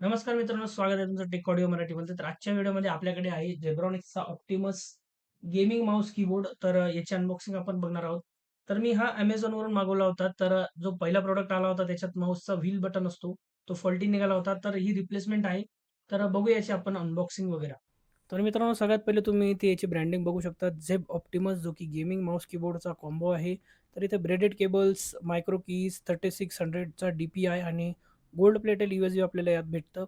नमस्कार मित्रांनो, स्वागत आहे तुमचं टेक ऑडिओ मराठीमध्ये. तर आजच्या व्हिडिओमध्ये आपल्याकडे आहे जेब्रॉनिक्सचा ऑप्टिमस गेमिंग माऊस कीबोर्ड. तर याची अनबॉक्सिंग आपण बघणार आहोत. तर मी हा अमेझॉनवरून मागवला होता. तर जो पहिला प्रॉडक्ट आला होता त्याच्यात माऊसचा व्हील बटन असतो, तो फॉल्टी निघाला होता. तर ही रिप्लेसमेंट आहे. तर बघू बघूया याची आपण अनबॉक्सिंग वगैरे. तर मित्रांनो, सगळ्यात पहिले तुम्ही इथे याची ब्रँडिंग बघू शकता. झेब ऑप्टिमस जो की गेमिंग माऊस कीबोर्डचा कॉम्बो आहे. तर इथे braided cables, micro keys, thirty six हंड्रेडचा D P I आणि गोल्ड प्लेटेड USB आपल्याला यात भेटतं.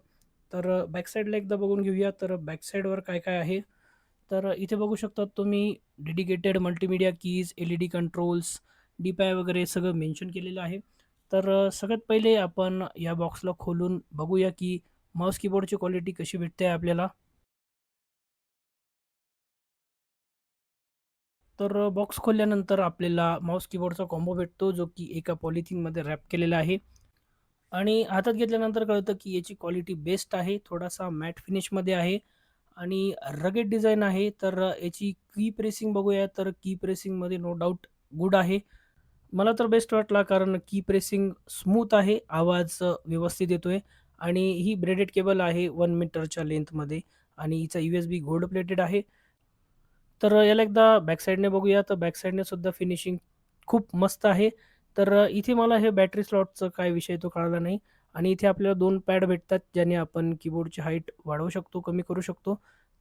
तर बॅकसाईडला एकदा बघून घेऊया. तर बॅकसाईडवर काय-काय आहे? तर इथे बघू शकता तुम्ही dedicated multimedia keys, LED controls, DPI वगैरे सगळं मेन्शन केलेलं आहे. तर सगळ्यात पहिले आपण या बॉक्सला खोलून बघूया की माऊस कीबोर्डची क्वालिटी कशी भेटते आपल्याला. तर बॉक्स खोलल्यानंतर आपल्याला माऊस कीबोर्डचा कॉम्बो भेटतो, जो की एका पॉलिथिनमध्ये रॅप केलेला आहे. आणि हातात घेतल्यानंतर कळतं की याची क्वालिटी बेस्ट आहे. थोडासा मॅट फिनिशमध्ये आहे आणि रगेट डिझाईन आहे. तर याची की प्रेसिंग बघूया. तर की प्रेसिंगमध्ये नो डाऊट गुड आहे. मला तर बेस्ट वाटला कारण की प्रेसिंग स्मूथ आहे. आवाज व्यवस्थित येतोय आणि ही ब्रेडेड केबल आहे वन मीटरच्या लेंथमध्ये आणि हिचा बी गोल्ड प्लेटेड आहे. तर याला एकदा बॅकसाईडने बघूया. तर बॅकसाईडने सुद्धा फिनिशिंग खूप मस्त आहे. तर इथे मला हे बॅटरी स्लॉटचं काय विषय तो कळाला नाही आणि इथे आपल्याला दोन पॅड भेटतात, ज्याने आपण कीबोर्डची हाईट वाढवू शकतो, कमी करू शकतो.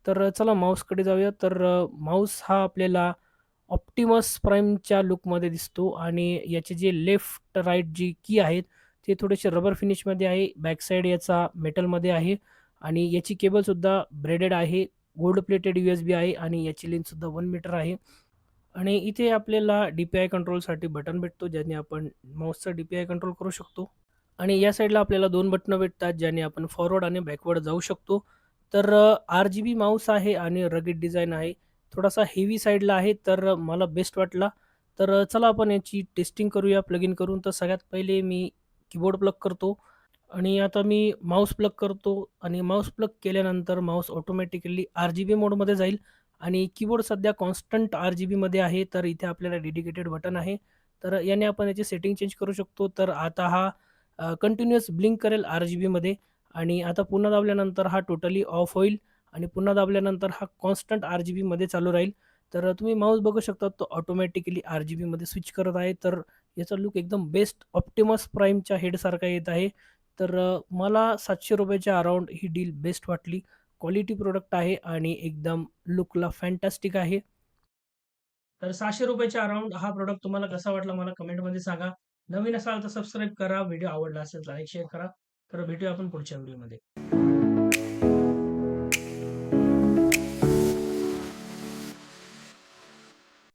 तर चला माऊसकडे जाऊया. तर माऊस हा आपल्याला ऑप्टिमस प्राईमच्या लुकमध्ये दिसतो आणि याचे जे लेफ्ट, राईट जी की आहेत, ते थोडेसे रबर फिनिशमध्ये आहे. बॅकसाईड याचा मेटलमध्ये आहे आणि याची केबलसुद्धा ब्रेडेड आहे. Gold plated U S B आहे आणि याची लेन्थसुद्धा वन मीटर आहे. आणि इथे आपल्याला DPI कंट्रोलसाठी बटन भेटतो, ज्याने आपण माऊसचा DPI कंट्रोल करू शकतो. आणि या साईडला आपल्याला 2 बटणं भेटतात, ज्याने आपण फॉरवर्ड आणि बॅकवर्ड जाऊ शकतो. तर अ, बी माऊस आहे आणि रगेड डिझाइन आहे. थोडासा हेवी साईडला आहे, तर मला बेस्ट वाटला. तर अ, चला आपण याची टेस्टिंग करूया प्लग इन करून. तर सगळ्यात पहिले मी कीबोर्ड प्लग करतो आणि आता मी माऊस प्लग करतो आणि माऊस प्लग केल्यानंतर mouse automatically R G B मोडमध्ये जाईल आणि कीबोर्ड सध्या कॉन्स्टंट आर जी बीमध्ये आहे. तर इथे आपल्याला डेडिकेटेड बटन आहे. तर याने आपण याची सेटिंग चेंज करू शकतो. तर आता हा कंटिन्युअस ब्लिंक करेल आर जी बीमध्ये आणि आता पुन्हा दाबल्यानंतर हा टोटली ऑफ होईल आणि पुन्हा दाबल्यानंतर हा कॉन्स्टंट आर जी बीमध्ये चालू राहील. तर तुम्ही माऊस बघू शकता तो ऑटोमॅटिकली आर जी बीमध्ये स्विच करत आहे. तर याचा लूक एकदम बेस्ट ऑप्टिमस प्राईमच्या हेडसारखा येत आहे. तर मला सातशे रुपयाच्या अराउंड ही डील बेस्ट वाटली. क्वालिटी प्रोडक्ट आहे आणि एकदम लुकला फॅन्टॅस्टिक आहे. तर सहाशे रुपयाच्या अराउंड हा प्रोडक्ट तुम्हाला कसा वाटला मला कमेंटमध्ये सांगा. नवीन असाल तर सबस्क्राईब करा. व्हिडिओ आवडला असेल तर लाईक, शेअर करा. तर भेटूया आपण पुढच्या व्हिडिओमध्ये.